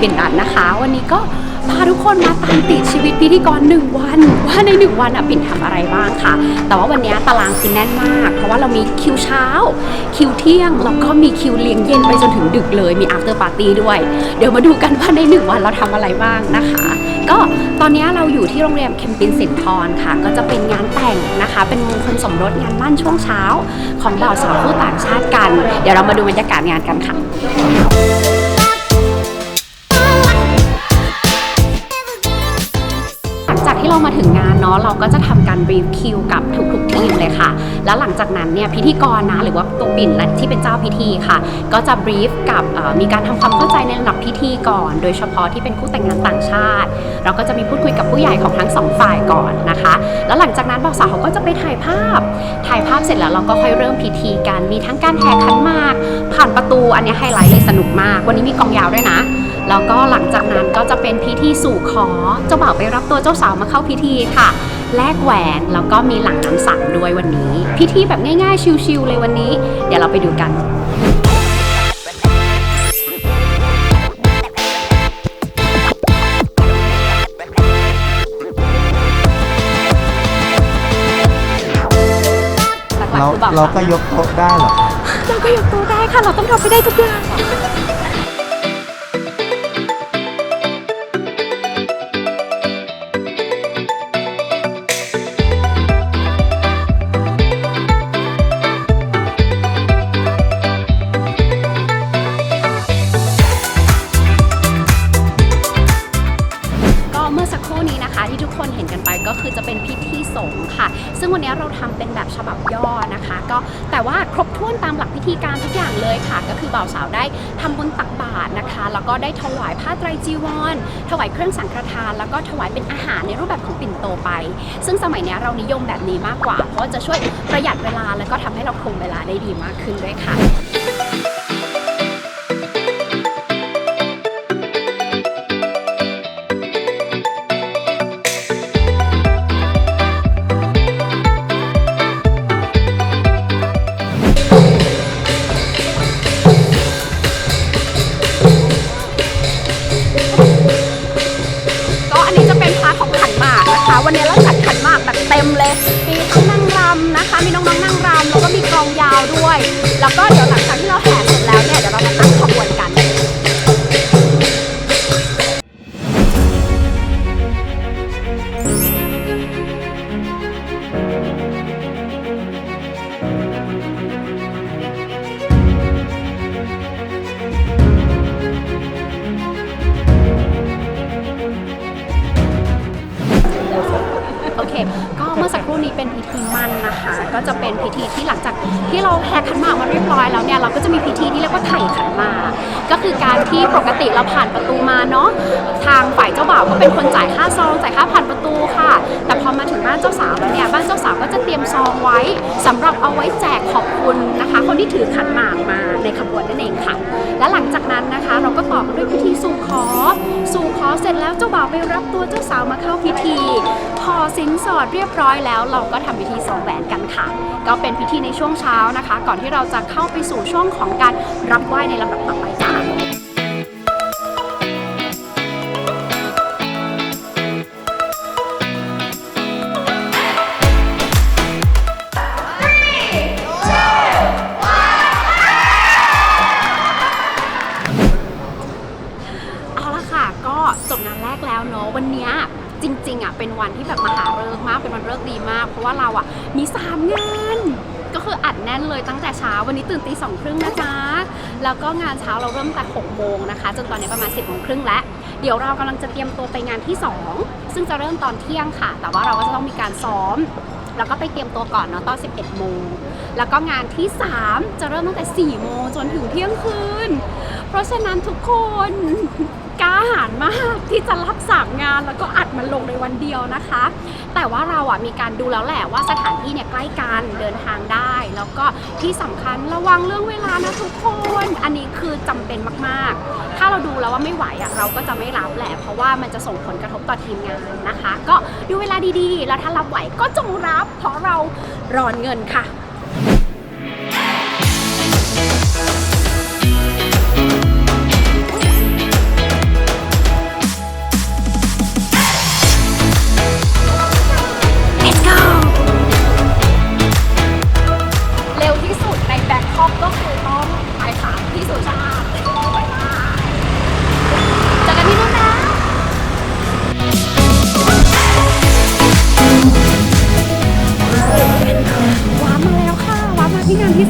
ปิ่นปิ่นอัดนะคะ วันนี้ก็พาทุกคนมาตามติดชีวิตพิธีกรหนึ่งวัน ว่าในหนึ่งวันอะปิ่นทำอะไรบ้างค่ะ แต่ว่าวันนี้ตารางคือแน่นมาก เพราะว่าเรามีคิวเช้า คิวเที่ยง แล้วก็มีคิวเลี้ยงเย็นไปจนถึงดึกเลยมี after party ด้วย เดี๋ยวมาดูกันว่าในหนึ่งวันเราทำอะไรบ้างนะคะ ก็ตอนนี้เราอยู่ที่โรงแรมเคมปินสินทรค่ะ ก็จะเป็นงานแต่งนะคะ เป็นมงคลสมรสงานมั่นช่วงเช้า ของบ่าวสาวผู้ต่างชาติกัน เดี๋ยวเรามาดูบรรยากาศงานกันค่ะ ที่เรามาถึงงานเนาะเราก็จะทำการรีฟคิวกับทุกๆทีมเลยค่ะ แล้วหลังจากนั้นเนี่ยพิธีกรนะหรือว่าตัวปิ่นและที่เป็นเจ้าพิธีค่ะ ก็จะบรีฟกับมีการทำความเข้าใจในระดับพิธีก่อน โดยเฉพาะที่เป็นคู่แต่งงานต่างชาติ เราก็จะมีพูดคุยกับผู้ใหญ่ของทั้งสองฝ่ายก่อนนะคะ แล้วหลังจากนั้นบ่าวสาวเขาก็จะไปถ่ายภาพ ถ่ายภาพเสร็จแล้วเราก็ค่อยเริ่มพิธีกันมีทั้งการแห่ขันมาก ผ่านประตูอันนี้ไฮไลท์เลยสนุกมาก วันนี้มีกองยาวด้วยนะแล้วก็หลังจากนั้นก็จะเป็นพิธีสู่ขอเจ้าบ่าวไปรับตัวเจ้าสาวมาเข้าพิธีค่ะ แลกแหวนแล้วก็มีหลังน้ำสังด้วยวันนี้ พิธีแบบง่ายๆ ชิลๆเลยวันนี้ เดี๋ยวเราไปดูกันหลักๆเราคือบ่าวเราสาวก็ยกโต๊ะได้เหรอครับเราก็ยกตัวได้ค่ะ เราต้องทำไปได้ทุกอย่าง แต่ว่าครบถ้วนตามหลักพิธีการทุกอย่างเลยค่ะ ก็คือบ่าวสาวได้ทำบุญตักบาตรนะคะ แล้วก็ได้ถวายผ้าไตรจีวร ถวายเครื่องสังฆทาน แล้วก็ถวายเป็นอาหารในรูปแบบของปิ่นโตไป ซึ่งสมัยนี้เรานิยมแบบนี้มากกว่า เพราะจะช่วยประหยัดเวลาแล้วก็ทำให้เราคงเวลาได้ดีมากขึ้นด้วยค่ะ วันนี้เราจัดขันมากแบบเต็มเลย มีทั้งนั่งรำนะคะ มีน้องๆนั่งรำแล้วก็มีกลองยาวด้วย แล้วก็เดี๋ยวหลัง เป็นพิธีมั่นนะคะ ก็จะเป็นพิธีที่หลังจากที่เราแห่ขันหมากมาเรียบร้อยแล้วเนี่ยเราก็จะมีพิธีที่เรียกว่าไถ่ขันหมากก็คือการที่ปกติเราผ่านประตูมาเนาะทางฝ่ายเจ้าบ่าวก็เป็นคนจ่ายค่าซองจ่ายค่าผ่านประตูค่ะ แต่พอมาถึงบ้านเจ้าสาวแล้วเนี่ยบ้านเจ้าสาวก็จะเตรียมซองไว้สำหรับเอาไว้แจกขอบคุณนะคะ คนที่ถือขันหมากมาในขบวนนั่นเองค่ะ และหลังจากนั้นนะคะ เราก็ต่อด้วยพิธีสู่ขอ อเสร็จแล้วเจ้าบ่าวไปรับตัวเจ้าสาวมาเข้าพิธี พอสินสอดเรียบร้อยแล้ว เราก็ทำพิธีสองแหวนกันค่ะ ก็เป็นพิธีในช่วงเช้านะคะ ก่อนที่เราจะเข้าไปสู่ช่วงของการรับไหว้ในลำดับต่อไป สามงาน ก็คืออัดแน่นเลยตั้งแต่เช้าวันนี้ตื่นตีสองครึ่งนะจ๊ะ แล้วก็งานเช้าเราเริ่มแต่หกโมงนะคะ จนตอนนี้ประมาณ10บโมงครึ่งแล้ว เดี๋ยวเรากำลังจะเตรียมตัวไปงานที่2ซึ่งจะเริ่มตอนเที่ยงค่ะ แต่ว่าเราก็จะต้องมีการซ้อมแล้วก็ไปเตรียมตัวก่อนเนาะตอน 11 โมง แล้วก็งานที่ 3 จะเริ่มตั้งแต่ 4 โมงจนถึงเที่ยงคืน เพราะฉะนั้นทุกคน ล้าหาญมากที่จะรับสามงานแล้วก็อัดมันลงในวันเดียวนะคะ แต่ว่าเราอะมีการดูแล้วแหละว่าสถานที่เนี่ยใกล้กันเดินทางได้ แล้วก็ที่สำคัญระวังเรื่องเวลานะทุกคน อันนี้คือจำเป็นมากๆ ถ้าเราดูแล้วว่าไม่ไหวอะเราก็จะไม่รับแหละ เพราะว่ามันจะส่งผลกระทบต่อทีมงานนะคะ ก็ดูเวลาดีๆ แล้วถ้ารับไหวก็จงรับ เพราะเรารอนเงินค่ะ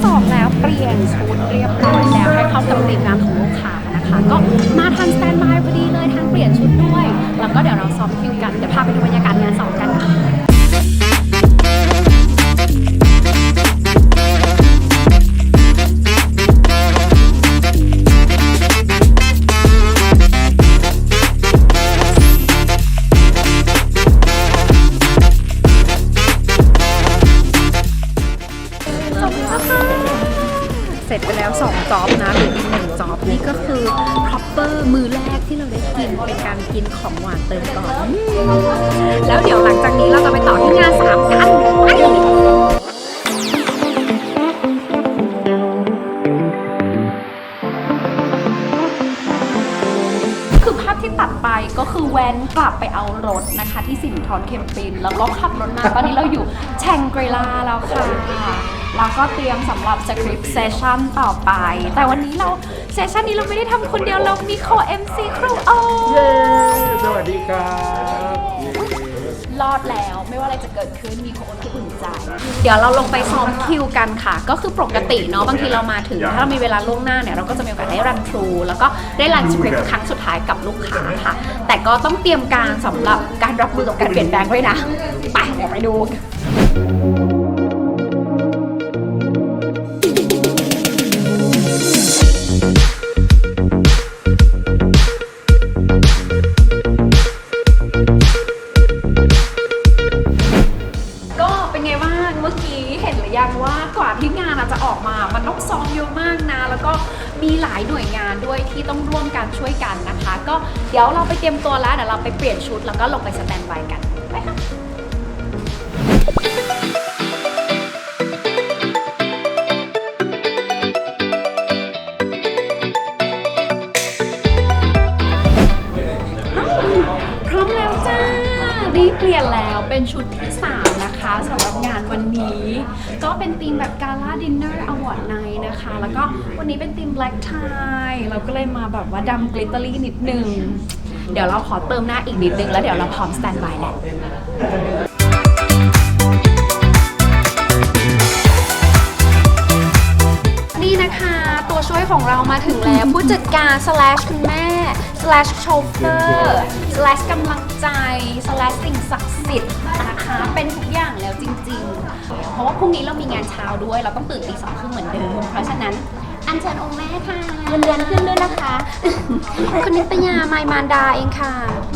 สองแล้วเปลี่ยนชุดเรียบร้อยแล้วให้เข้ากับธีมงานของลูกค้านะคะ ก็มาทันสแตนบายพอดีเลยทางเปลี่ยนชุดด้วย แล้วก็เดี๋ยวเราซ้อมคิวกันเดี๋ยวพาไปดูบรรยากาศงานสองกันค่ะ กินของหวานเติมก่อน แล้วเดี๋ยวหลังจากนี้เราจะไปต่อที่งาน3กันคือภาพที่ตัดไปก็คือแวนกลับไปเอารถนะคะที่สิรินทรเคมปิน แล้วก็ขับรถมาตอนนี้เราอยู่แชงกรีลาแล้วค่ะ แล้วก็เตรียมสำหรับสคริปต์เซสชั่นต่อไป แต่วันนี้เราเซสชั่นนี้เราไม่ได้ทำคนเดียวเรามีโคเอ็มซีครูโอเย้สวัสดีครับรอดแล้วไม่ว่าอะไรจะเกิดขึ้นมีคนที่อุ่นใจ เดี๋ยวเราลงไปซ้อมคิวกันค่ะ ก็คือปกติเนาะบางทีเรามาถึง ถ้าเรามีเวลาล่วงหน้าเนี่ยเราก็จะมีโอกาสได้รันทรูแล้วก็ได้รันสคริปต์ครั้งสุดท้ายกับลูกค้าค่ะ แต่ก็ต้องเตรียมการสำหรับการรับมือกับการเปลี่ยนแปลงด้วยนะ ไปเดี๋ยวไปดู เตรียมตัวแล้วเดี๋ยวเราไปเปลี่ยนชุดแล้วก็ลงไปสแตนบายกันไปค่ะพร้อมแล้วจ้านี่เปลี่ยนแล้วเป็นชุดที่ 3 นะคะสำหรับงานวันนี้ ก็เป็นธีมแบบกาล่าดินเนอร์อวอร์ดไนนะคะ แล้วก็วันนี้เป็นธีม black tie เราก็เลยมาแบบว่าดำกลิตเตอรี่นิดนึง เดี๋ยวเราขอเติมหน้าอีกนิดนึงแล้วเดี๋ยวเราพร้อมสแตนบายแล้วนี่นะคะ ตัวช่วยของเรามาถึงแล้ว ผู้จัดการ slash คุณแม่ slash โชเฟอร์ slash กำลังใจ slash สิ่งศักดิ์สิทธิ์นะคะเป็นทุกอย่างแล้วจริง ๆ เพราะว่าพรุ่งนี้เรามีงานเช้าด้วย เราต้องตื่นตีสองครึ่งเหมือนเดิมเพราะฉะนั้น อัญเชิญองค์แม่ค่ะ เงินเดือนขึ้นด้วยนะคะ คุณนิตยามายมารดาเองค่ะแ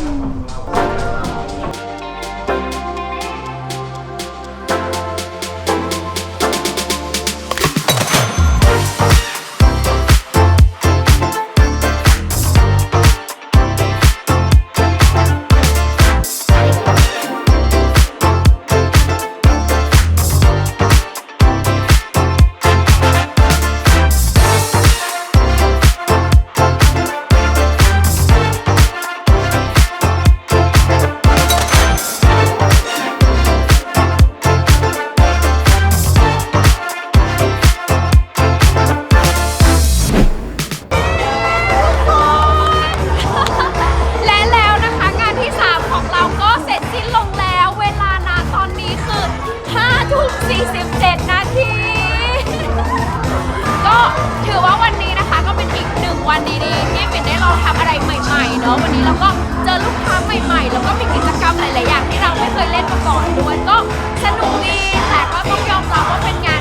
ละ เนาะวันนี้เราก็เจอลูกค้าใหม่ๆ แล้วก็มีกิจกรรมหลายๆอย่างที่เราไม่เคยเล่นมาก่อนด้วยก็สนุกดีแต่ก็ต้องยอมรับว่าเป็นงานที่ใช้พลังงานเยอะเหมือนกัน